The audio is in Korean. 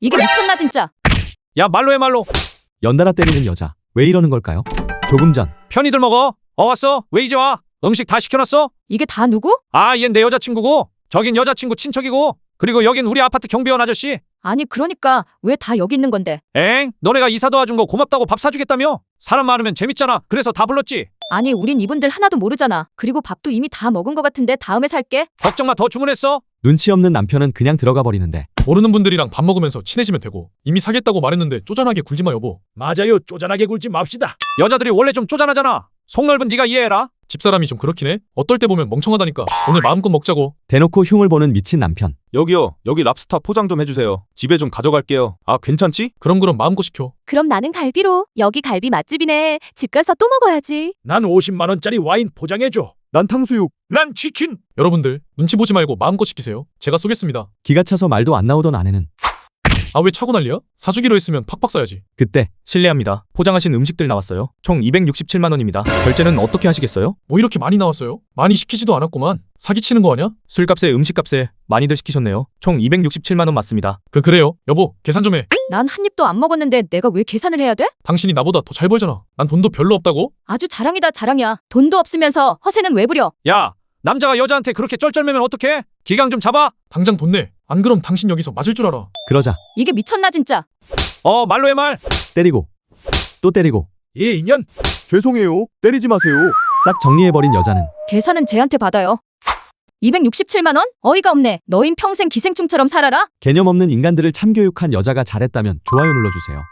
이게 미쳤나 진짜. 야 말로 해 말로 연달아 때리는 여자. 왜 이러는 걸까요? 조금 전 편히들 먹어 어 왔어 왜 이제 와 음식 다 시켜놨어 이게 다 누구? 아 얜 내 여자친구고 저긴 여자친구 친척이고 그리고 여긴 우리 아파트 경비원 아저씨 아니 그러니까 왜 다 여기 있는 건데? 엥 너네가 이사 도와준 거 고맙다고 밥 사주겠다며 사람 많으면 재밌잖아 그래서 다 불렀지 아니 우린 이분들 하나도 모르잖아. 그리고 밥도 이미 다 먹은 것 같은데 다음에 살게. 걱정 마 더 주문했어 눈치 없는 남편은 그냥 들어가 버리는데 모르는 분들이랑 밥 먹으면서 친해지면 되고 이미 사겠다고 말했는데 쪼잔하게 굴지 마 여보 맞아요. 쪼잔하게 굴지 맙시다. 여자들이 원래 좀 쪼잔하잖아 속 넓은 네가 이해해라 집사람이 좀 그렇긴 해 어떨 때 보면 멍청하다니까 오늘 마음껏 먹자고 대놓고 흉을 보는 미친 남편. 여기요. 여기 랍스타 포장 좀 해주세요. 집에 좀 가져갈게요. 아, 괜찮지? 그럼 그럼 마음껏 시켜 그럼 나는 갈비로. 여기 갈비 맛집이네. 집 가서 또 먹어야지. 난 50만 원짜리 와인 포장해 줘. 난 탕수육. 난 치킨 여러분들 눈치 보지 말고 마음껏 시키세요 제가 쏘겠습니다 기가 차서 말도 안 나오던 아내는 아 왜 차고 난리야? 사주기로 했으면 팍팍 쏴야지 그때 실례합니다. 포장하신 음식들 나왔어요. 총 267만 원입니다. 결제는 어떻게 하시겠어요? 뭐 이렇게 많이 나왔어요? 많이 시키지도 않았구만 사기치는 거 아냐? 술값에 음식값에 많이들 시키셨네요. 총 267만 원 맞습니다. 그 그래요 여보 계산 좀 해 난 한 입도 안 먹었는데 내가 왜 계산을 해야 돼? 당신이 나보다 더 잘 벌잖아 난 돈도 별로 없다고? 아주 자랑이다 자랑이야. 돈도 없으면서 허세는 왜 부려? 야 남자가 여자한테 그렇게 쩔쩔매면 어떡해 기강 좀 잡아 당장 돈 내. 안 그럼 당신 여기서 맞을 줄 알아. 그러자 이게 미쳤나 진짜. 어 말로 해 말 때리고 또 때리고 이 인연 죄송해요. 때리지 마세요. 싹 정리해버린 여자는 계산은 쟤한테 받아요. 267만 원? 어이가 없네. 너흰 평생 기생충처럼 살아라. 개념 없는 인간들을 참교육한 여자가 잘했다면 좋아요 눌러주세요.